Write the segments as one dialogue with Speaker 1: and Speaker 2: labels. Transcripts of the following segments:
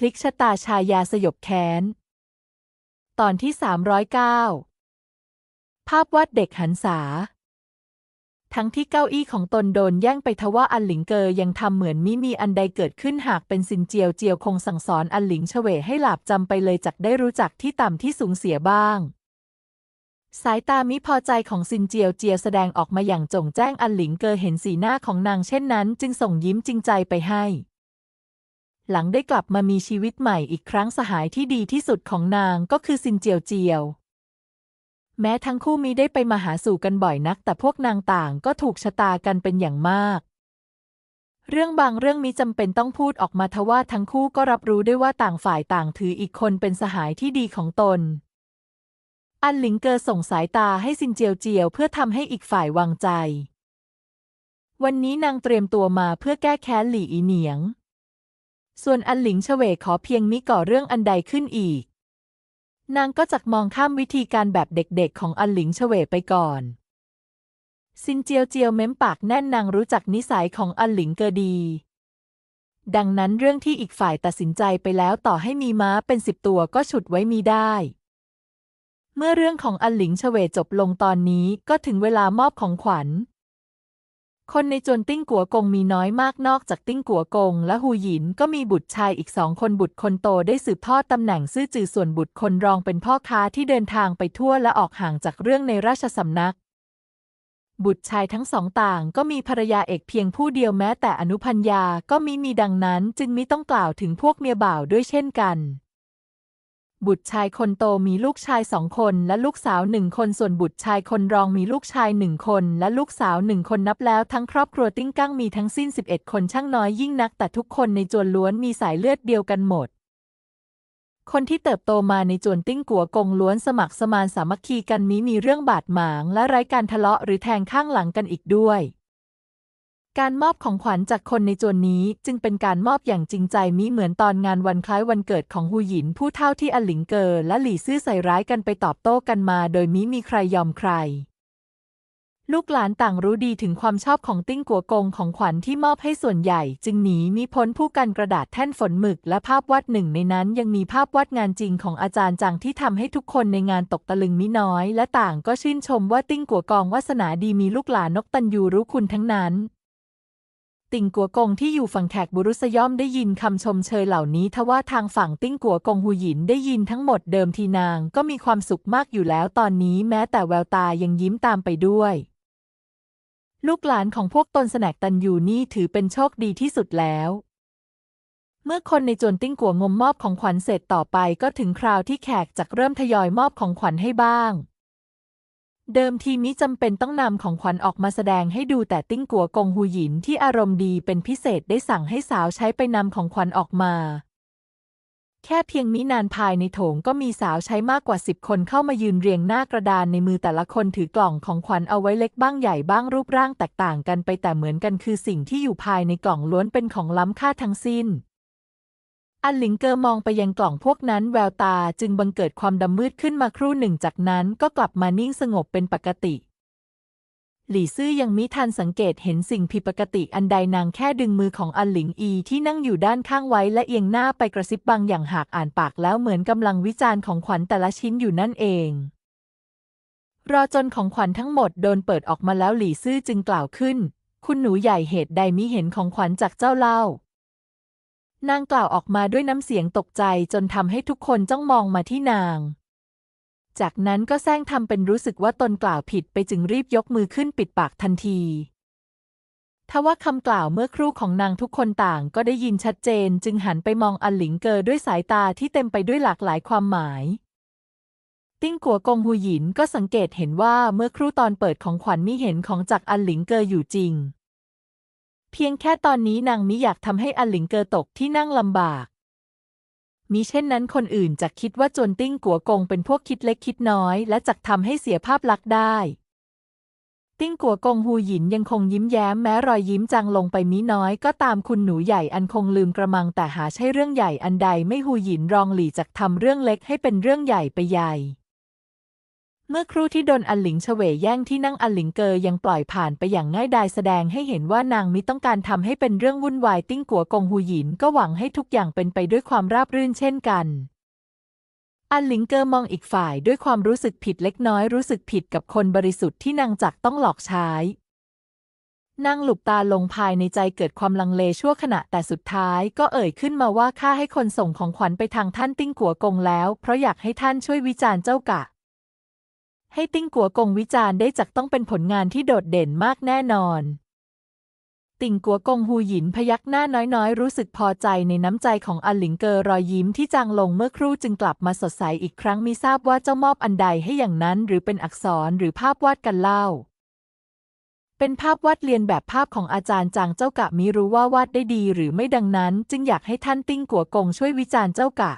Speaker 1: พลิกชะตาชายาสยบแค้น ตอนที่ 309 ภาพวาดเด็กหันษา ทั้งที่เก้าอี้ของตนโดนแย่งไปทว่าอันหลิงเกอยังทำเหมือนมิมีอันใดเกิดขึ้นหากเป็นซินเจียวเจียวคงสั่งสอนอันหลิงเฉวให้หลาบจำไปเลยจักได้รู้จักที่ต่ำที่สูงเสียบ้างสายตามิพอใจของซินเจียวเจียวแสดงออกมาอย่างจงแจ้งอันหลิงเกอเห็นสีหน้าของนางเช่นนั้น จึงส่งยิ้มจริงใจไปให้ หลังได้กลับมามีชีวิตใหม่อีกครั้งสหายที่ดีที่สุดของนางก็คือซินเจียวเจียว แม้ทั้งคู่มิได้ไปมาหาสู่กันบ่อยนัก แต่พวกนางต่างก็ถูกชะตากันเป็นอย่างมาก เรื่องบางเรื่องมิจำเป็นต้องพูดออกมาทว่าทั้งคู่ก็รับรู้ได้ว่าต่างฝ่ายต่างถืออีกคนเป็นสหายที่ดีของตน อันหลิงเกอส่งสายตาให้ซินเจียวเจียวเพื่อทำให้อีกฝ่ายวางใจ วันนี้นางเตรียมตัวมาเพื่อแก้แค้นหลี่อีเหนียง ส่วนอันหลิงเฉวขอเพียงมิก่อเรื่องอันใดขึ้นอีก นางก็จักมองข้ามวิธีการแบบเด็กๆ ของอันหลิงเฉวไปก่อน ซินเจียวเจียวเม้มปากแน่นนางรู้จักนิสัยของอันหลิงเกอดี ดังนั้นเรื่องที่อีกฝ่ายตัดสินใจไปแล้วต่อให้มีม้าเป็นสิบตัวก็ฉุดไว้มีได้ เมื่อเรื่องของอันหลิงเฉวจบลงตอนนี้ก็ถึงเวลามอบของขวัญ คนในจวนติ้งกัวกงมีน้อยมากนอกจากติ้งกัวกง และหูหยินก็มีบุตรชายอีกสองคนบุตรคนโตได้สืบทอดตำแหน่งซื่อจือส่วนบุตรคนรองเป็นพ่อค้าที่เดินทางไปทั่วและออกห่างจากเรื่องในราชสำนัก บุตรชายทั้งสองต่างก็มีภรรยาเอกเพียงผู้เดียวแม้แต่อนุพัญญาก็มิมีดังนั้นจึงมิต้องกล่าวถึงพวกเมียบ่าวด้วยเช่นกัน บุตรชายคนโตมีลูกชายสองคนและลูกสาวหนึ่งคนส่วนบุตรชายคนรองมีลูกชายหนึ่งคนและลูกสาวหนึ่งคนนับแล้วทั้งครอบครัวติ้งกั้งมีทั้งสิ้น 11 คนช่างน้อยยิ่งนัก แต่ทุกคนในจวนล้วนมีสายเลือดเดียวกันหมด คนที่เติบโตมาในจวนติ้งกัวกงล้วนสมัครสมานสามัคคีกันมิมีเรื่องบาดหมาง และไร้การทะเลาะหรือแทงข้างหลังกันอีกด้วย การมอบของขวัญจากคนในจวนนี้จึงเป็นการมอบอย่างจริงใจมิเหมือนตอนงานวันคล้ายวันเกิดของฮูหยินผู้เท่าที่อลิงเกอและหลี่ซื่อใส่ร้ายกันไปตอบโต้กันมา โดยมิมีใครยอมใคร ลูกหลานต่างรู้ดีถึงความชอบของติ้งกัวกงของขวัญที่มอบให้ส่วนใหญ่ จึงหนีมิพ้นผู้กันกระดาษแท่นฝนหมึกและภาพวาดหนึ่งในนั้นยังมีภาพวาดงานจริงของอาจารย์จางที่ทำให้ทุกคนในงานตกตะลึงมิน้อย และต่างก็ชื่นชมว่าติ้งกัวกองวาสนาดีมีลูกหลานนกตันยูรู้คุณทั้งนั้น ติงกัวกงที่อยู่ฝั่งแขกบุรุษย่อมได้ยินคำชมเชยเหล่านี้ทว่าทางฝั่งติ้งกัวกงหูหยินได้ยินทั้งหมดเดิมทีนางก็มีความสุขมากอยู่แล้วตอนนี้แม้แต่แววตายังยิ้มตามไปด้วย ลูกหลานของพวกตนแสนกตันอยู่นี่ถือเป็นโชคดีที่สุดแล้ว เมื่อคนในจวนติ้งกัวงมมอบของขวัญเสร็จต่อไปก็ถึงคราวที่แขกจักเริ่มทยอยมอบของขวัญให้บ้าง เดิมทีมิจำเป็นต้องนำของขวัญออกมาแสดงให้ดูแต่ติ้งกัวกงหูหยินที่อารมณ์ดีเป็นพิเศษได้สั่งให้สาวใช้ไปนำของขวัญออกมา แค่เพียงมินานภายในโถงก็มีสาวใช้มากกว่าสิบคนเข้ามายืนเรียงหน้ากระดานในมือแต่ละคนถือกล่องของขวัญเอาไว้เล็กบ้างใหญ่บ้างรูปร่างแตกต่างกันไปแต่เหมือนกันคือสิ่งที่อยู่ภายในกล่องล้วนเป็นของล้ำค่าทั้งสิ้น อันหลิงเกอมองไปยังกล่องพวกนั้นแววตาจึงบังเกิดความดำมืดขึ้นมาครู่หนึ่งจากนั้นก็กลับมานิ่งสงบเป็นปกติ หลี่ซื่อยังมิทันสังเกตเห็นสิ่งผิดปกติอันใดนางแค่ดึงมือของอันหลิงอีที่นั่งอยู่ด้านข้างไว้และเอียงหน้าไปกระซิบบางอย่างหากอ่านปากแล้วเหมือนกำลังวิจารณ์ของขวัญแต่ละชิ้นอยู่นั่นเองรอจนของขวัญทั้งหมดโดนเปิดออกมาแล้วหลี่ซื่อจึงกล่าวขึ้น คุณหนูใหญ่เหตุใดมิเห็นของขวัญจากเจ้าเล่า นางกล่าวออกมาด้วยน้ำเสียงตกใจจนทำให้ทุกคนจ้องมองมาที่นาง จากนั้นก็แซงทำเป็นรู้สึกว่าตนกล่าวผิดไปจึงรีบยกมือขึ้นปิดปากทันทีทว่าคำกล่าวเมื่อครู่ของนางทุกคนต่างก็ได้ยินชัดเจน จึงหันไปมองอันหลิงเกอด้วยสายตาที่เต็มไปด้วยหลากหลายความหมาย ติ้งกัวกงหูหยินก็สังเกตเห็นว่าเมื่อครู่ตอนเปิดของขวัญมิเห็นของจากอันหลิงเกออยู่จริง พียงแค่ตอนนี้นางมิอยากทำให้อันหลิงเกอตกที่นั่งลำบาก มิเช่นนั้นคนอื่นจะคิดว่าจวนติ้งกัวกงเป็นพวกคิดเล็กคิดน้อย และจักทำให้เสียภาพลักษณ์ได้ ติ้งกัวกงฮูหยินยังคงยิ้มแย้มแม้รอยยิ้มจางลงไปมิน้อยก็ตามคุณหนูใหญ่อันคงลืมกระมังแต่หาใช่เรื่องใหญ่อันใดไม่ฮูหยินรองหลี่จักทำเรื่องเล็กให้เป็นเรื่องใหญ่ไปใหญ่ เมื่อครู่ที่โดนอันหลิงเฉวยแย่งที่นั่งอันหลิงเกอยังปล่อยผ่านไปอย่างง่ายดายแสดงให้เห็นว่านางมิต้องการทำให้เป็นเรื่องวุ่นวายติ้งกัวกงหูหยินก็หวังให้ทุกอย่างเป็นไปด้วยความราบรื่นเช่นกัน อันหลิงเกอมองอีกฝ่ายด้วยความรู้สึกผิดเล็กน้อยรู้สึกผิดกับคนบริสุทธิ์ที่นางจักต้องหลอกใช้นางหลุบตาลงภายในใจเกิดความลังเลชั่วขณะแต่สุดท้ายก็เอ่ยขึ้นมาว่าข้าให้คนส่งของขวัญไปทางท่านติ้งกัวกงแล้ว เพราะอยากให้ท่านช่วยวิจารณ์เจ้ากะ ให้ติ้งกัวกงวิจารณ์ได้จักต้องเป็นผลงานที่โดดเด่นมากแน่นอน ติ่งกัวกงฮูหยินพยักหน้าน้อยๆ รู้สึกพอใจในน้ำใจของอันหลิงเกอรอยยิ้มที่จางลงเมื่อครู่จึงกลับมาสดใสอีกครั้งมิทราบว่าเจ้ามอบอันใดให้อย่างนั้นหรือเป็นอักษรหรือภาพวาดกันเล่า เป็นภาพวาดเลียนแบบภาพของอาจารย์จางเจ้ากะมิรู้ว่าวาดได้ดีหรือไม่ดังนั้น จึงอยากให้ท่านติ้งกัวกงช่วยวิจารณ์เจ้ากะ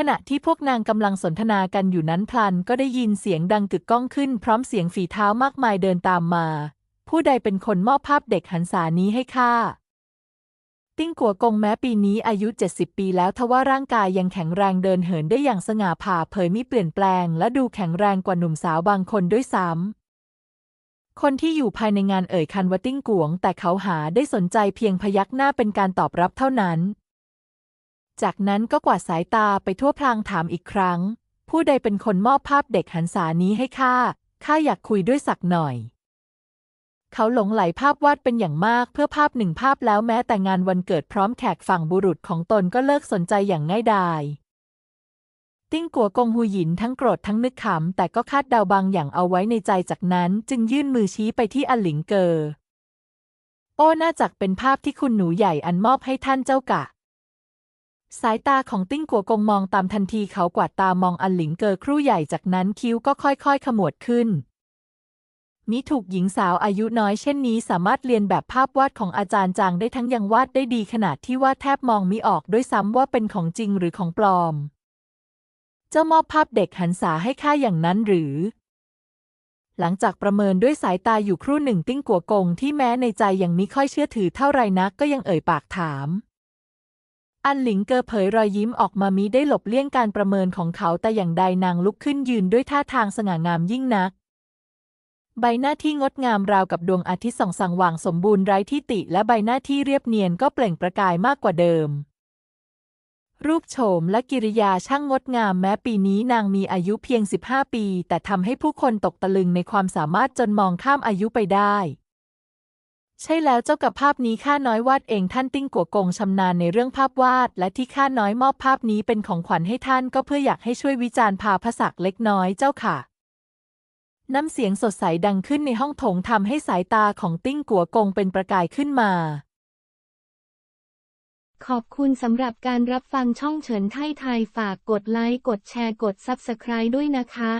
Speaker 1: ขณะที่พวกนางกำลังสนทนากันอยู่นั้นพลันก็ได้ยินเสียงดังกึกก้องขึ้น พร้อมเสียงฝีเท้ามากมายเดินตามมา ผู้ใดเป็นคนมอบภาพเด็กหันษานี้ให้ข้าติ้งกัวกงแม้ปีนี้อายุ 70 ปีแล้วทว่าร่างกายยังแข็งแรงเดินเหินได้อย่างสง่าผ่าเผยมิเปลี่ยนแปลง และดูแข็งแรงกว่าหนุ่มสาวบางคนด้วยซ้ำคนที่อยู่ภายในงานเอ่ยคันว่าติ้งกวง แต่เขาหาได้สนใจเพียงพยักหน้าเป็นการตอบรับเท่านั้น จากนั้นก็กวาดสายตาไปทั่วพลางถามอีกครั้ง ผู้ใดเป็นคนมอบภาพเด็กหันษานี้ให้ข้า ข้าอยากคุยด้วยสักหน่อย เขาหลงไหลภาพวาดเป็นอย่างมากเพื่อภาพหนึ่งภาพแล้วแม้แต่งานวันเกิดพร้อมแขกฝั่งบุรุษของตนก็เลิกสนใจอย่างง่ายดาย ติ้งกัวกงหูหยินทั้งโกรธทั้งนึกขำแต่ก็คาดเดาบางอย่างเอาไว้ในใจจากนั้น จึงยื่นมือชี้ไปที่อันหลิงเกอ โอ้น่าจักเป็นภาพที่คุณหนูใหญ่อันมอบให้ท่านเจ้ากะ สายตาของติ้งกัวกงมองตามทันทีเขากวาดตามองอันหลิงเกอครู่ใหญ่จากนั้นคิ้วก็ค่อยๆ ขมวดขึ้น มิถูกหญิงสาวอายุน้อยเช่นนี้สามารถเรียนแบบภาพวาดของอาจารย์จางได้ทั้งยังวาดได้ดีขนาดที่ว่าแทบมองมิออกด้วยซ้ำว่าเป็นของจริงหรือของปลอม เจ้ามอบภาพเด็กหันษาให้ข้าอย่างนั้นหรือ หลังจากประเมินด้วยสายตาอยู่ครู่หนึ่งติ้งกัวกงที่แม้ในใจยังมิค่อยเชื่อถือเท่าไรนักก็ยังเอ่ยปากถาม อันหลิงเกอเผยรอยยิ้มออกมามิได้หลบเลี่ยงการประเมินของเขาแต่อย่างใดนางลุกขึ้นยืนด้วยท่าทางสง่างามยิ่งนัก ใบหน้าที่งดงามราวกับดวงอาทิตย์ส่องสว่างสมบูรณ์ไร้ที่ติและใบหน้าที่เรียบเนียนก็เปล่งประกายมากกว่าเดิม รูปโฉมและกิริยาช่างงดงามแม้ปีนี้นางมีอายุเพียง 15 ปี แต่ทำให้ผู้คนตกตะลึงในความสามารถจนมองข้ามอายุไปได้ ใช่แล้วเจ้ากับภาพนี้ข้าน้อยวาดเองท่านติ้งกัวกงชำนาญในเรื่องภาพวาด และที่ข้าน้อยมอบภาพนี้เป็นของขวัญให้ท่านก็เพื่ออยากให้ช่วยวิจารณ์พาพศักเล็กน้อยเจ้าค่ะ น้ำเสียงสดใสดังขึ้นในห้องโถงทำให้สายตาของติ้งกัวกงเป็นประกายขึ้นมา
Speaker 2: ขอบคุณสำหรับการรับฟังช่องเฉินไทยไทยฝากกดไลค์กดแชร์กด Subscribe ด้วยนะคะ